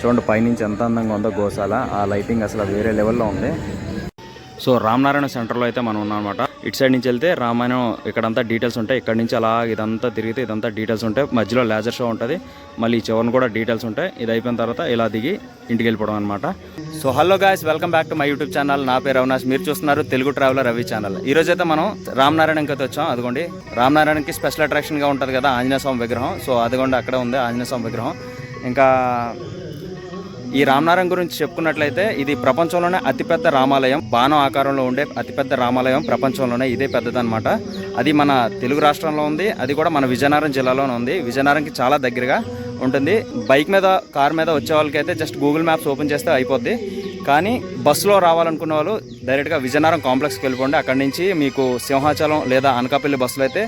చూడండి పైనుంచి ఎంత అందంగా ఉందో గోశాల. ఆ లైటింగ్ అసలు వేరే లెవెల్లో ఉంది. సో రామనారాయణ సెంటర్లో అయితే మనం ఉన్నాం అనమాట ఇటు సైడ్ నుంచి వెళ్తే రామాయణం ఇక్కడంతా డీటెయిల్స్ ఉంటాయి. ఇక్కడ నుంచి అలా ఇదంతా తిరిగితే ఇదంతా డీటెయిల్స్ ఉంటాయి. మధ్యలో లేజర్ షో ఉంటుంది. మళ్ళీ చివరిని కూడా డీటెయిల్స్ ఉంటాయి. ఇది అయిపోయిన తర్వాత ఇలా దిగి ఇంటికి వెళ్ళిపోవడం అనమాట so hello guys welcome back to my YouTube channel. నా పేరు అవినాష్. మీరు చూస్తున్నారు తెలుగు ట్రావెలర్ రవి ఛానల్. ఈ రోజు అయితే మనం రామనారాయణకి అయితే వచ్చాం. అదిగోండి రామనారాయణకి స్పెషల్ అట్రాక్షన్గా ఉంటుంది కదా ఆంజనేయ స్వామి విగ్రహం. సో అదిగోండి అక్కడే ఉంది ఆంజనేయ స్వామి విగ్రహం. ఇంకా ఈ రామనారాయణ గురించి చెప్పుకున్నట్లయితే ఇది ప్రపంచంలోనే అతిపెద్ద రామాలయం. బాణం ఆకారంలో ఉండే అతిపెద్ద రామాలయం ప్రపంచంలోనే ఇదే పెద్దదనమాట అది మన తెలుగు రాష్ట్రంలో ఉంది అది కూడా మన విజయనగరం జిల్లాలోనే ఉంది. విజయనగరంకి చాలా దగ్గరగా ఉంటుంది. బైక్ మీద కార్ మీద వచ్చే వాళ్ళకైతే జస్ట్ గూగుల్ మ్యాప్స్ ఓపెన్ చేస్తే అయిపోద్ది. కానీ బస్సులో రావాలనుకున్న వాళ్ళు డైరెక్ట్గా విజయనగరం కాంప్లెక్స్కి వెళ్ళిపోండి. అక్కడి నుంచి మీకు సింహాచలం లేదా అనకాపల్లి బస్సులు అయితే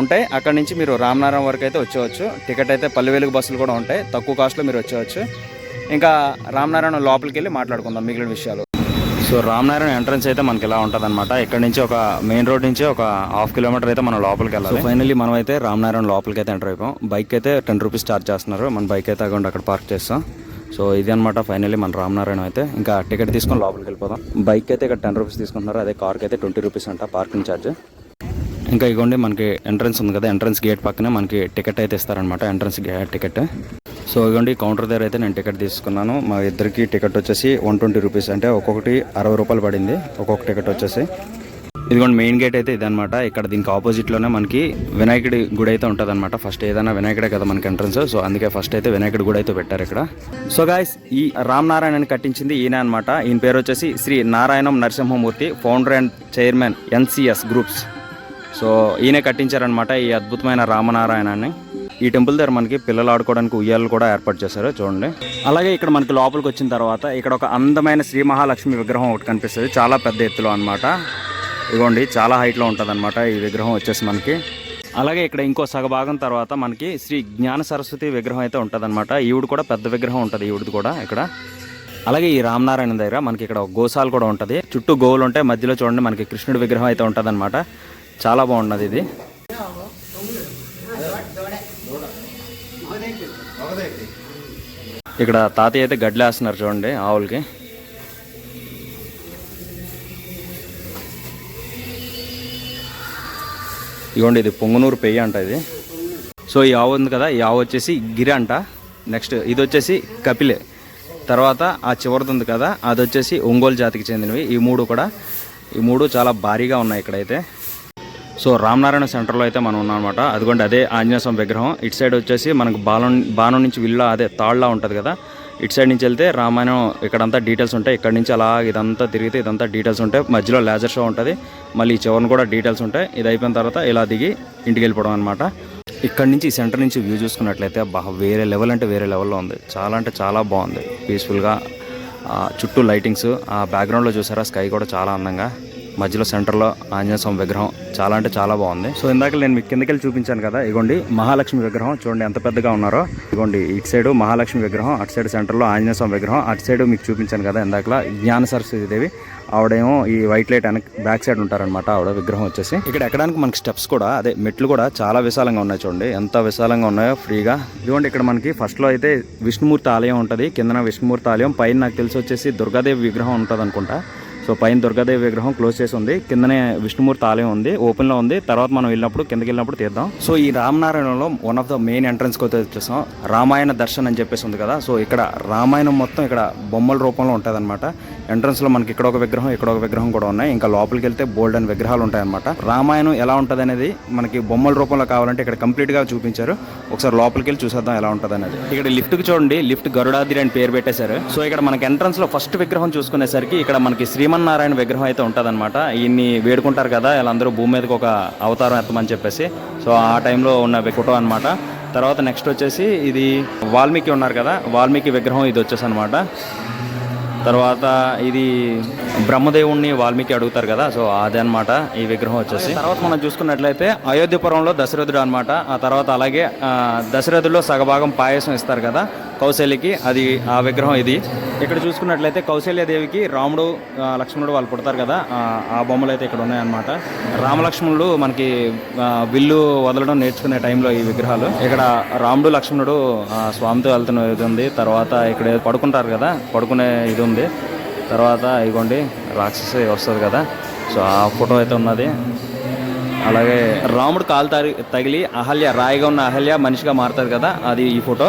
ఉంటాయి. అక్కడి నుంచి మీరు రామనారాయణ వరకు అయితే వచ్చేవచ్చు టికెట్ అయితే పల్లెవేలుగు బస్సులు కూడా ఉంటాయి. తక్కువ కాస్ట్లో మీరు వచ్చేవచ్చు ఇంకా రామనారాయణ లోపలికి వెళ్ళి మాట్లాడుకుందాం మిగిలిన విషయాలు. సో రామనారాయణ ఎంట్రన్స్ అయితే మనకి ఇలా ఉంటుంది అనమాట ఇక్కడ నుంచి ఒక మెయిన్ రోడ్ నుంచి ఒక హాఫ్ కిలోమీటర్ అయితే మనం లోపలికి వెళ్ళాలి ఫైనల్లీ మనం అయితే రామనారాయణ లోపలికి అయితే ఎంటర్ అయిపోయాం. బైక్ అయితే టెన్ రూపీస్ చార్జ్ చేస్తున్నారు. మన బైక్ అయితే అక్కడ అక్కడ పార్క్ చేస్తాం. సో ఇది అనమాట ఫైనల్లీ మన రామనారాయణ అయితే. ఇంకా టికెట్ తీసుకొని లోపలికి వెళ్ళిపోదాం బైక్ అయితే ఇక్కడ టెన్ రూపీస్ తీసుకుంటున్నారు. అదే కార్కి అయితే ట్వంటీ రూపీస్ అంట పార్కింగ్ ఛార్జ్ ఇంకా ఇగోండి మనకి ఎంట్రన్స్ ఉంది కదా ఎంట్రన్స్ గేట్ పక్కనే మనకి టికెట్ అయితే ఇస్తారనమాట ఎంట్రన్స్ టికెట్ సో ఇవ్వండి కౌంటర్ దగ్గర అయితే నేను టికెట్ తీసుకున్నాను. మా ఇద్దరికి టికెట్ వచ్చేసి వన్ ట్వంటీ రూపీస్. అంటే ఒక్కొక్కటి అరవై రూపాయలు పడింది. ఒక్కొక్క టికెట్ వచ్చేసి. ఇదిగోండి మెయిన్ గేట్ అయితే ఇదనమాట ఇక్కడ దీనికి ఆపోజిట్లోనే మనకి వినాయకుడి గుడి అయితే ఉంటుంది అనమాట ఫస్ట్ ఏదైనా వినాయకుడే కదా మనకి ఎంట్రన్స్ సో అందుకే ఫస్ట్ అయితే వినాయకుడి గుడి అయితే పెట్టారు ఇక్కడ. సో గాయస్ ఈ రామనారాయణని కట్టించింది ఈయన అనమాట ఈయన పేరు వచ్చేసి Shri Narayanam Narasimhamurthy founder and chairman NCS groups so ఈయనే కట్టించారనమాట ఈ అద్భుతమైన రామనారాయణాన్ని. ఈ టెంపుల్ దగ్గర మనకి పిల్లలు ఆడుకోవడానికి ఉయ్యాలు కూడా ఏర్పాటు చేశారు చూడండి. అలాగే ఇక్కడ మనకి లోపలికి వచ్చిన తర్వాత ఇక్కడ ఒక అందమైన శ్రీ మహాలక్ష్మి విగ్రహం ఒకటి కనిపిస్తుంది చాలా పెద్ద ఎత్తులో అనమాట ఇదిగోండి చాలా హైట్లో ఉంటుంది అనమాట ఈ విగ్రహం వచ్చేసి మనకి. అలాగే ఇక్కడ ఇంకో సగభాగం తర్వాత మనకి శ్రీ జ్ఞాన సరస్వతి విగ్రహం అయితే ఉంటుంది అనమాట ఈవిడ కూడా పెద్ద విగ్రహం ఉంటుంది ఈవిడది కూడా ఇక్కడ. అలాగే ఈ రామనారాయణ దగ్గర మనకి ఇక్కడ ఒక గోశాల కూడా ఉంటుంది. చుట్టూ గోవులు ఉంటాయి మధ్యలో చూడండి మనకి కృష్ణుడి విగ్రహం అయితే ఉంటుంది చాలా బాగున్నది ఇది. ఇక్కడ తాతయ్య అయితే గడ్లేస్తున్నారు చూడండి ఆవులకి. ఇదిగోండి ఇది పొంగునూరు పెయ్యి అంట ఇది. సో ఈ ఆవు ఉంది కదా ఈ ఆవు వచ్చేసి గిరి అంట. నెక్స్ట్ ఇది వచ్చేసి కపిలే. తర్వాత ఆ చివరిది ఉంది కదా అది వచ్చేసి ఒంగోలు జాతికి చెందినవి. ఈ మూడు కూడా ఈ మూడు చాలా భారీగా ఉన్నాయి ఇక్కడైతే. సో రామనారాయణ సెంటర్లో అయితే మనం ఉన్నాం అనమాట అదిగోండి అదే ఆంజనేయ స్వామి విగ్రహం. ఇటు సైడ్ వచ్చేసి మనకు బాణం బాణం నుంచి విల్లా అదే తాళ్ళా ఉంటుంది కదా. ఇటు సైడ్ నుంచి వెళ్తే రామాయణం ఇక్కడంతా డీటెయిల్స్ ఉంటాయి. ఇక్కడ నుంచి అలా ఇదంతా తిరిగితే ఇదంతా డీటెయిల్స్ ఉంటాయి. మధ్యలో లేజర్ షో ఉంటుంది. మళ్ళీ ఈ చివరిని కూడా డీటెయిల్స్ ఉంటాయి. ఇది అయిపోయిన తర్వాత ఇలా దిగి ఇంటికి వెళ్ళిపోవడం అనమాట ఇక్కడ నుంచి ఈ సెంటర్ నుంచి వ్యూ చూసుకున్నట్లయితే బాగా వేరే లెవెల్ అంటే వేరే లెవెల్లో ఉంది. చాలా అంటే చాలా బాగుంది. పీస్ఫుల్గా చుట్టూ లైటింగ్స్ ఆ బ్యాక్గ్రౌండ్లో చూసారా? స్కై కూడా చాలా అందంగా. మధ్యలో సెంటర్లో ఆంజనేయ స్వామి విగ్రహం చాలా అంటే చాలా బాగుంది. సో ఇందాక నేను మీకు కిందకెళ్ళి చూపించాను కదా ఇగోండి మహాలక్ష్మి విగ్రహం చూడండి ఎంత పెద్దగా ఉన్నారో. ఇగోండి ఇటు సైడ్ మహాలక్ష్మి విగ్రహం అటు సైడ్ సెంటర్లో ఆంజనేయ స్వామి విగ్రహం అటు సైడ్ మీకు చూపించాను కదా ఇందాకలా జ్ఞాన సరస్వతి దేవి. ఆవిడేమో ఈ వైట్ లైట్ వెనక బ్యాక్ సైడ్ ఉంటారనమాట ఆవిడ విగ్రహం వచ్చేసి. ఇక్కడ ఎక్కడానికి మనకి స్టెప్స్ కూడా అదే మెట్లు కూడా చాలా విశాలంగా ఉన్నాయి చూడండి. ఎంత విశాలంగా ఉన్నాయో ఫ్రీగా. ఇదిగోండి ఇక్కడ మనకి ఫస్ట్లో అయితే విష్ణుమూర్తి ఆలయం ఉంటుంది. కిందన విష్ణుమూర్తి ఆలయం పైన నాకు తెలిసి వచ్చేసి దుర్గాదేవి విగ్రహం ఉంటుంది అనుకుంటా సో పైన దుర్గాదేవి విగ్రహం క్లోజ్ చేసి ఉంది. కిందనే విష్ణుమూర్తి ఆలయం ఉంది. ఓపెన్లో ఉంది. తర్వాత మనం వెళ్ళినప్పుడు కిందకి వెళ్ళినప్పుడు తీద్దాం. సో ఈ రామనారాయణలో వన్ ఆఫ్ ద మెయిన్ ఎంట్రన్స్కి అయితే వచ్చేసాం రామాయణ దర్శన్ అని చెప్పేసి ఉంది కదా. సో ఇక్కడ రామాయణం మొత్తం ఇక్కడ బొమ్మల రూపంలో ఉంటుంది అనమాట ఎంట్రన్స్లో మనకి ఇక్కడ ఒక విగ్రహం ఇక్కడ ఒక విగ్రహం కూడా ఉన్నాయి. ఇంకా లోపలికి వెళ్తే బోల్డ్ అని విగ్రహాలు ఉంటాయన్నమాట రామాయణం ఎలా ఉంటుంది అనేది మనకి బొమ్మల రూపంలో కావాలంటే ఇక్కడ కంప్లీట్గా చూపించారు. ఒకసారి లోపలికి వెళ్ళి చూసేద్దాం ఎలా ఉంటుంది అనేది ఇక్కడ లిఫ్ట్కి చూడండి లిఫ్ట్ గరుడాద్రి అని పేరు పెట్టేశారు. సో ఇక్కడ మనకి ఎంట్రన్స్లో ఫస్ట్ విగ్రహం చూసుకునేసరికి ఇక్కడ మనకి శ్రీమన్నారాయణ విగ్రహం అయితే ఉంటుందన్నమాట. ఈయన్ని వేడుకుంటారు కదా వీళ్ళందరూ భూమి మీదకి ఒక అవతారం ఎత్తమని చెప్పేసి. సో ఆ టైంలో ఉన్న ఫోటో అనమాట తర్వాత నెక్స్ట్ వచ్చేసి ఇది వాల్మీకి ఉన్నారు కదా వాల్మీకి విగ్రహం ఇది వచ్చేసి అనమాట తర్వాత ఇది బ్రహ్మదేవుణ్ణి వాల్మీకి అడుగుతారు కదా సో అదే అనమాట ఈ విగ్రహం వచ్చేసి. తర్వాత మనం చూసుకున్నట్లయితే అయోధ్యపురంలో దశరథుడు అనమాట ఆ తర్వాత అలాగే దశరథుల్లో సగభాగం పాయసం ఇస్తారు కదా కౌశల్యకి అది ఆ విగ్రహం ఇది. ఇక్కడ చూసుకున్నట్లయితే కౌశల్యదేవికి రాముడు లక్ష్మణుడు వాళ్ళు పుడతారు కదా ఆ, బొమ్మలు అయితే ఇక్కడ ఉన్నాయన్నమాట. రామలక్ష్మణుడు మనకి విల్లు వదలడం నేర్చుకునే టైంలో ఈ విగ్రహాలు. ఇక్కడ రాముడు లక్ష్మణుడు స్వామితో వెళ్తున్న ఇది ఉంది. తర్వాత ఇక్కడ పడుకుంటారు కదా పడుకునే ఇది ఉంది. తర్వాత ఇగోండి రాక్షసి వస్తుంది కదా. సో ఆ ఫోటో అయితే ఉన్నది. అలాగే రాముడు కాలు తగిలి అహల్య రాయిగా ఉన్న అహల్య మనిషిగా మారుతుంది కదా అది ఈ ఫోటో.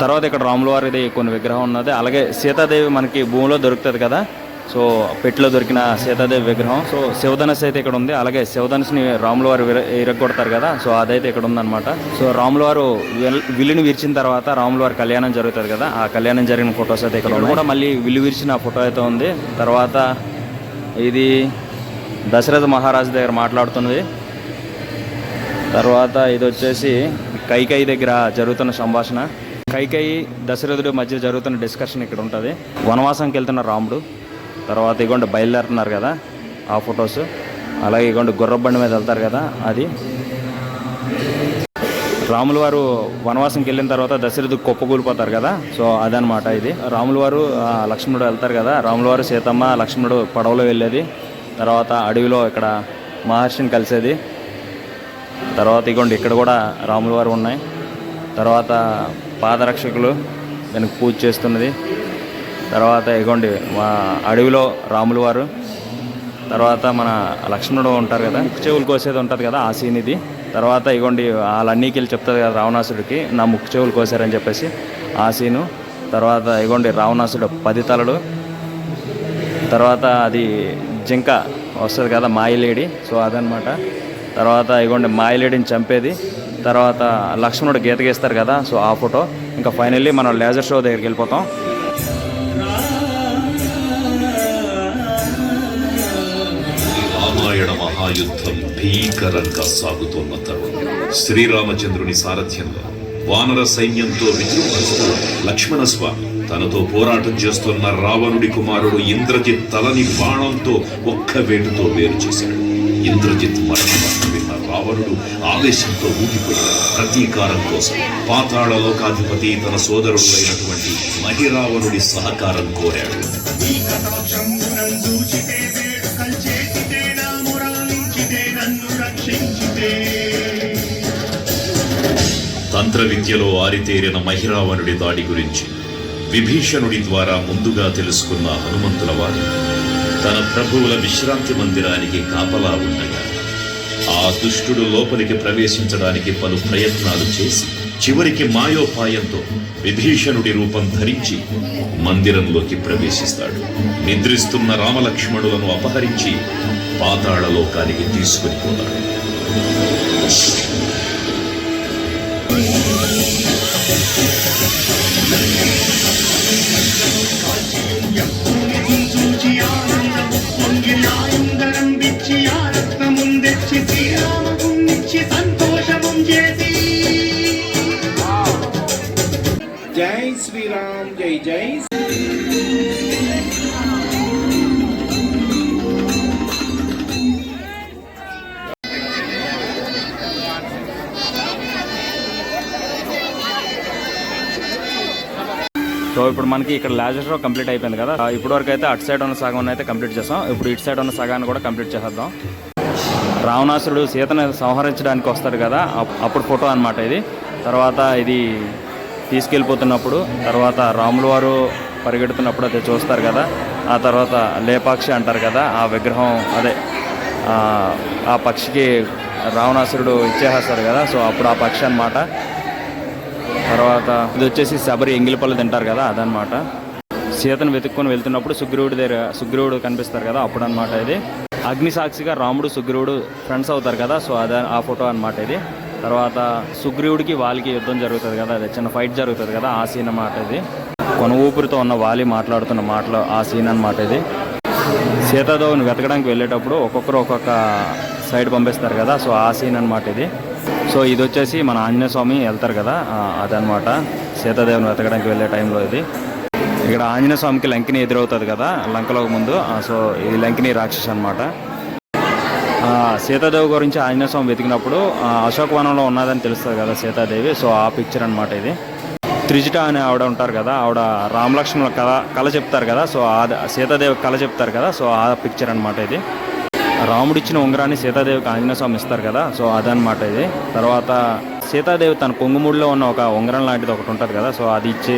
తర్వాత ఇక్కడ రాముల వారిది కొన్ని విగ్రహం ఉన్నది. అలాగే సీతాదేవి మనకి భూమిలో దొరుకుతుంది కదా. సో పెట్టిలో దొరికిన సీతాదేవి విగ్రహం. సో శివధనస్సు అయితే ఇక్కడ ఉంది. అలాగే శివధనుసుని రాముల వారు విర ఇరగొడతారు కదా. సో అదైతే ఇక్కడ ఉందన్నమాట. సో రాముల వారు విల్- విల్లుని విరిచిన తర్వాత రాముల వారి కళ్యాణం జరుగుతుంది కదా. ఆ కళ్యాణం జరిగిన ఫొటోస్ అయితే ఇక్కడ. కూడా మళ్ళీ విల్లు విరిచిన ఫోటో అయితే ఉంది. తర్వాత ఇది దశరథ మహారాజు దగ్గర మాట్లాడుతున్నది. తర్వాత ఇది వచ్చేసి కైకై దగ్గర జరుగుతున్న సంభాషణ. కైకై దశరథుడు మధ్య జరుగుతున్న డిస్కషన్ ఇక్కడ ఉంటుంది. వనవాసంకి వెళ్తున్న రాముడు తర్వాత ఇగోండి బయలుదేరుతున్నారు కదా ఆ ఫొటోస్ అలాగే ఇగోండి గుర్రబండి మీద వెళ్తారు కదా అది. రాముల వారు వనవాసంకి వెళ్ళిన తర్వాత దశరథు కుప్పకూలిపోతారు కదా సో అదనమాట ఇది. రాముల వారు లక్ష్మణుడు వెళ్తారు కదా రాముల వారు సీతమ్మ లక్ష్మణుడు పడవలో వెళ్ళేది. తర్వాత అడవిలో ఇక్కడ మహర్షిని కలిసేది. తర్వాత ఇగోండి ఇక్కడ కూడా రాముల వారు ఉన్నాయి. తర్వాత పాదరక్షకులు దానికి పూజ చేస్తున్నది. తర్వాత ఇగోండి మా అడవిలో రాములు వారు. తర్వాత మన లక్ష్మణుడు ఉంటారు కదా ముక్కు చెవులు కోసేది ఉంటుంది కదా ఆ సీన్ ఇది. తర్వాత ఇగోండి వాళ్ళన్నీకి వెళ్ళి చెప్తుంది కదా రావణాసుడికి నా ముక్కు చెవులు కోసారని చెప్పేసి ఆ సీను తర్వాత ఇగోండి రావణాసుడు పది తలడు తర్వాత అది జింక వస్తుంది కదా మాయిలేడి సో అదనమాట తర్వాత ఇగోండి మాయిలేడిని చంపేది. తర్వాత లక్ష్మణుడు గీత గీస్తారు కదా సో ఆ ఫోటో. ఇంకా ఫైనల్లీ మనం లేజర్ షో దగ్గరికి వెళ్ళిపోతాం. రామాయణ మహాయుద్ధం భీకరంగా సాగుతున్న తరుణం శ్రీరామచంద్రుని సారథ్యంలో వానర సైన్యంతో విజృంభిస్తూ లక్ష్మణ స్వామి తనతో పోరాటం చేస్తున్న రావణుడి కుమారుడు ఇంద్రజిత్ తలని బాణంతో ఒక్క వేటుతో వేరు చేశాడు. ఇంద్రజిత్ మరణం రావణుడు ఆవేశంతో ఊగిపోయి ప్రతీకారం కోసం పాతాళ లోకాధిపతి తన సోదరుడు అయినటువంటి మహిరావణుడి సహకారం కోరాడు. తంత్ర విద్యలో ఆరితేరిన మహిరావణుడి దాడి గురించి విభీషణుడి ద్వారా ముందుగా తెలుసుకున్న హనుమంతుల వారు తన ప్రభువుల విశ్రాంతి మందిరానికి కాపలా ఉండగా ఆ దుష్టుడు లోపలికి ప్రవేశించడానికి పలు ప్రయత్నాలు చేసి చివరికి మాయోపాయంతో విభీషణుడి రూపం ధరించి మందిరంలోకి ప్రవేశిస్తాడు నిద్రిస్తున్న రామలక్ష్మణులను అపహరించి పాతాళ లోకానికి తీసుకుని పోతాడు Yeah. సో ఇప్పుడు మనకి ఇక్కడ లేజర్ కంప్లీట్ అయిపోయింది కదా. Uh, ఇప్పుడు వరకు అయితే అటు సైడ్ ఉన్న సగం అయితే కంప్లీట్ చేసాం. ఇప్పుడు ఇటు సైడ్ ఉన్న సగాన్ని కూడా కంప్లీట్ చేసేద్దాం. రావణాసురుడు సీతను సంహరించడానికి వస్తాడు కదా. అప్- అప్పుడు ఫోటో అన్నమాట ఇది. తర్వాత ఇది తీసుకెళ్ళిపోతున్నప్పుడు తర్వాత రాముల వారు పరిగెడుతున్నప్పుడు అది చూస్తారు కదా. ఆ తర్వాత లేపాక్షి అంటారు కదా. ఆ విగ్రహం అదే ఆ, పక్షికి రావణాసురుడు ఇచ్చేస్తారు కదా. సో అప్పుడు ఆ పక్షి అనమాట తర్వాత ఇది వచ్చేసి శబరి ఎంగిలిపళ్ళు తింటారు కదా అదనమాట సీతను వెతుక్కొని వెళ్తున్నప్పుడు సుగ్రీవుడి దగ్గర సుగ్రీవుడు కనిపిస్తారు కదా అప్పుడు అనమాట ఇది. అగ్ని సాక్షిగా రాముడు సుగ్రీవుడు ఫ్రెండ్స్ అవుతారు కదా సో అదే ఆ ఫోటో అనమాట ఇది. తర్వాత సుగ్రీవుడికి వాలికి యుద్ధం జరుగుతుంది కదా అదే చిన్న ఫైట్ జరుగుతుంది కదా ఆ సీన్ అన్నమాట ఇది. కొన ఊపిరితో ఉన్న వాలి మాట్లాడుతున్న మాటలు ఆ సీన్ అన్నమాట ఇది. సీతాదేవుని వెతకడానికి వెళ్ళేటప్పుడు ఒక్కొక్కరు ఒక్కొక్క సైడ్ పంపిస్తారు కదా సో ఆ సీన్ అన్నమాట ఇది. సో ఇది వచ్చేసి మన ఆంజనేయ స్వామి వెళ్తారు కదా అదనమాట సీతాదేవిని వెతకడానికి వెళ్ళే టైంలో ఇది. ఇక్కడ ఆంజనేయ స్వామికి లంకిని ఎదురవుతుంది కదా లంకలో ముందు. సో ఇది లంకిని రాక్షస్ అనమాట సీతాదేవి గురించి ఆంజనేయ స్వామి వెతికినప్పుడు అశోకవనంలో ఉన్నదని తెలుస్తుంది కదా సీతాదేవి. సో ఆ పిక్చర్ అనమాట ఇది. త్రిజిట అనే ఆవిడ ఉంటారు కదా ఆవిడ రామలక్ష్మణుల కళ కళ చెప్తారు కదా. సో ఆ సీతాదేవి కళ చెప్తారు కదా సో ఆ పిక్చర్ అనమాట ఇది. రాముడు ఇచ్చిన ఉంగరాన్ని సీతాదేవికి ఆంజనేయ స్వామి ఇస్తారు కదా సో అదనమాట ఇది. తర్వాత సీతాదేవి తన కొంగుమూడిలో ఉన్న ఒక ఉంగరం లాంటిది ఒకటి ఉంటుంది కదా సో అది ఇచ్చి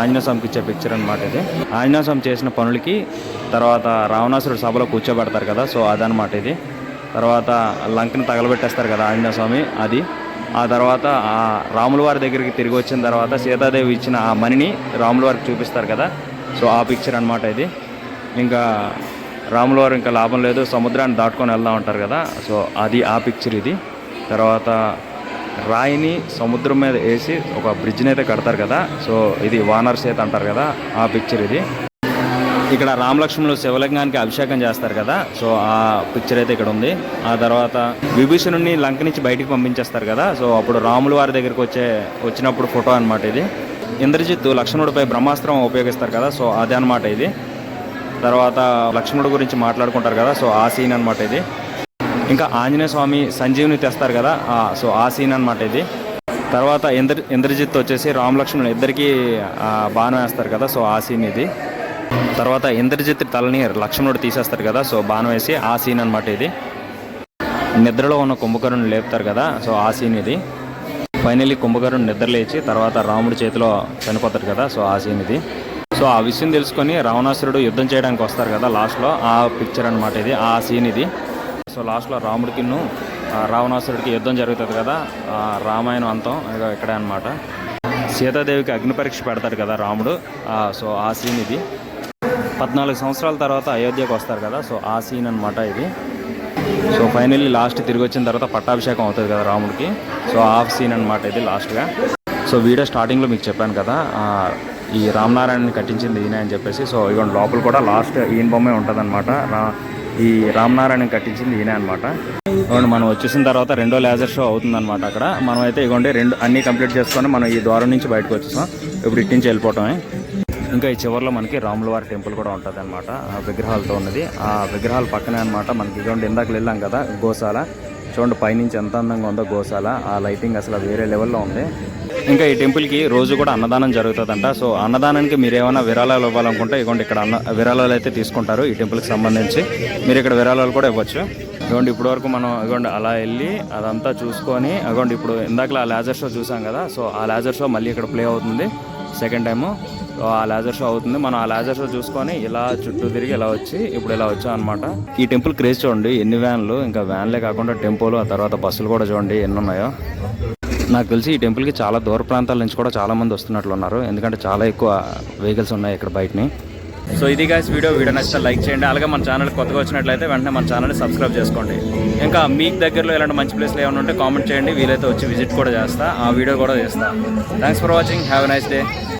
ఆంజనేయ స్వామికి ఇచ్చే పిక్చర్ అనమాట ఇది. ఆంజనేయ స్వామి చేసిన పనులకి తర్వాత రావణాసురుడు సభలో కూర్చోబెడతారు కదా సో అదనమాట ఇది. తర్వాత లంకని తగలబెట్టేస్తారు కదా ఆంజనేయ స్వామి అది. ఆ తర్వాత ఆ రాముల వారి దగ్గరికి తిరిగి వచ్చిన తర్వాత సీతాదేవి ఇచ్చిన ఆ మణిని రాముల వారికి చూపిస్తారు కదా సో ఆ పిక్చర్ అనమాట ఇది. ఇంకా రాముల వారు ఇంకా లాభం లేదు సముద్రాన్ని దాటుకొని వెళ్దాం అంటారు కదా. సో అది ఆ పిక్చర్ ఇది. తర్వాత రాయిని సముద్రం మీద వేసి ఒక బ్రిడ్జ్ని అయితే కడతారు కదా. సో ఇది వానర్ సేత్ అంటారు కదా ఆ పిక్చర్ ఇది. ఇక్కడ రామలక్ష్మణులు శివలింగానికి అభిషేకం చేస్తారు కదా. సో ఆ పిక్చర్ అయితే ఇక్కడ ఉంది. ఆ తర్వాత విభీషణుని లంక నుంచి బయటికి పంపించేస్తారు కదా. సో అప్పుడు రాములు వారి దగ్గరికి వచ్చే వచ్చినప్పుడు ఫోటో అన్నమాట ఇది. ఇంద్రజిత్తు లక్ష్మణుడిపై బ్రహ్మాస్త్రం ఉపయోగిస్తారు కదా. సో అదే అనమాట ఇది. తర్వాత లక్ష్మణుడు గురించి మాట్లాడుకుంటారు కదా సో ఆ సీన్ అనమాట ఇది. ఇంకా ఆంజనేయ స్వామి సంజీవుని తెస్తారు కదా ఆ, సో ఆ సీన్ అనమాట ఇది. తర్వాత ఇంద్ర ఇంద్రజిత్ వచ్చేసి రామ ఇద్దరికీ ఇద్దరికి బాణం వేస్తారు కదా సో ఆ సీన్ ఇది. తర్వాత ఇంద్రజిత్ తలని లక్ష్మణుడు తీసేస్తారు కదా సో బాణం వేసి ఆ సీన్ అనమాట ఇది. నిద్రలో ఉన్న కుంభకరుణ్ణి లేపుతారు కదా సో ఆ సీన్ ఇది. ఫైనల్లీ కుంభకరుణ్ నిద్ర లేచి తర్వాత రాముడి చేతిలో చనిపోతారు కదా సో ఆ సీన్ ఇది. సో ఆ విషయం తెలుసుకొని రావణాసురుడు యుద్ధం చేయడానికి వస్తారు కదా లాస్ట్లో. ఆ పిక్చర్ అనమాట ఇది ఆ సీన్ ఇది. సో లాస్ట్లో రాముడికిను రావణాసురుడికి యుద్ధం జరుగుతుంది కదా రామాయణం అంతం ఇక్కడే అనమాట సీతాదేవికి అగ్ని పరీక్ష పెడతాడు కదా రాముడు ఆ, సో ఆ సీన్ ఇది. పద్నాలుగు సంవత్సరాల తర్వాత అయోధ్యకు వస్తారు కదా సో ఆ సీన్ అనమాట ఇది. సో ఫైనల్లీ లాస్ట్ తిరిగి వచ్చిన తర్వాత పట్టాభిషేకం అవుతుంది కదా రాముడికి. సో ఆఫ్ సీన్ అనమాట ఇది లాస్ట్గా. సో వీడియో స్టార్టింగ్లో మీకు చెప్పాను కదా ఈ రామనారాయణని కట్టించింది ఈయన అని చెప్పేసి. సో ఇవ్వండి లోపల కూడా లాస్ట్ ఈయన బొమ్మే ఉంటుంది రా ఈ రామనారాయణ కట్టించింది ఈయన అనమాట ఇవ్వండి మనం వచ్చేసిన తర్వాత రెండో లేజర్ షో అవుతుందన్నమాట అక్కడ. మనం అయితే ఇవ్వండి రెండు అన్నీ కంప్లీట్ చేసుకొని మనం ఈ ద్వారం నుంచి బయటకు వచ్చేసాం. ఇప్పుడు ఇటు నుంచి వెళ్ళిపోవటమే. ఇంకా ఈ చివరిలో మనకి రాములవారి టెంపుల్ కూడా ఉంటుంది అనమాట ఆ విగ్రహాలతో ఉన్నది. ఆ విగ్రహాల పక్కనే అనమాట మనకి చూడండి ఇందాక వెళ్ళాం కదా గోశాల. చూడండి పైనుంచి ఎంత అందంగా ఉందో గోశాల. ఆ లైటింగ్ అసలు వేరే లెవెల్లో ఉంది. ఇంకా ఈ టెంపుల్కి రోజు కూడా అన్నదానం జరుగుతుందంట. సో అన్నదానానికి మీరు ఏమైనా విరాళాలు ఇవ్వాలనుకుంటే ఇగోండి ఇక్కడ అన్న విరాళాలు అయితే తీసుకుంటారు ఈ టెంపుల్కి సంబంధించి. మీరు ఇక్కడ విరాళాలు కూడా ఇవ్వచ్చు. ఇగోండి ఇప్పటి వరకు మనం ఇగోండి అలా వెళ్ళి అదంతా చూసుకొని ఇవ్వండి ఇప్పుడు ఇందాక ఆ లేజర్ షో చూసాం కదా. సో ఆ లేజర్ షో మళ్ళీ ఇక్కడ ప్లే అవుతుంది. సెకండ్ టైము సో ఆ లేజర్ షో అవుతుంది. మనం ఆ లేజర్ షో చూసుకొని ఇలా చుట్టూ తిరిగి ఇలా వచ్చి ఇప్పుడు ఇలా వచ్చాం అనమాట ఈ టెంపుల్ క్రేజ్ చూడండి ఎన్ని వ్యాన్లు ఇంకా వ్యాన్లే కాకుండా టెంపుల్ ఆ తర్వాత బస్సులు కూడా చూడండి ఎన్ని ఉన్నాయో. నాకు తెలిసి ఈ టెంపుల్కి చాలా దూర ప్రాంతాల నుంచి కూడా చాలామంది వస్తున్నట్లు ఉన్నారు. ఎందుకంటే చాలా ఎక్కువ వెహికల్స్ ఉన్నాయి ఇక్కడ బయటని. సో ఇది గాయస్ వీడియో. వీడియో నచ్చితే లైక్ చేయండి. అలాగే మన ఛానల్ కొత్తగా వచ్చినట్లయితే వెంటనే మన ఛానల్ని సబ్స్క్రైబ్ చేసుకోండి. ఇంకా మీకు దగ్గరలో ఇలాంటి మంచి ప్లేస్లు ఏమైనా ఉంటే కామెంట్ చేయండి. వీలైతే వచ్చి విజిట్ కూడా చేస్తా. ఆ వీడియో కూడా చేస్తా. Thanks for watching have a nice day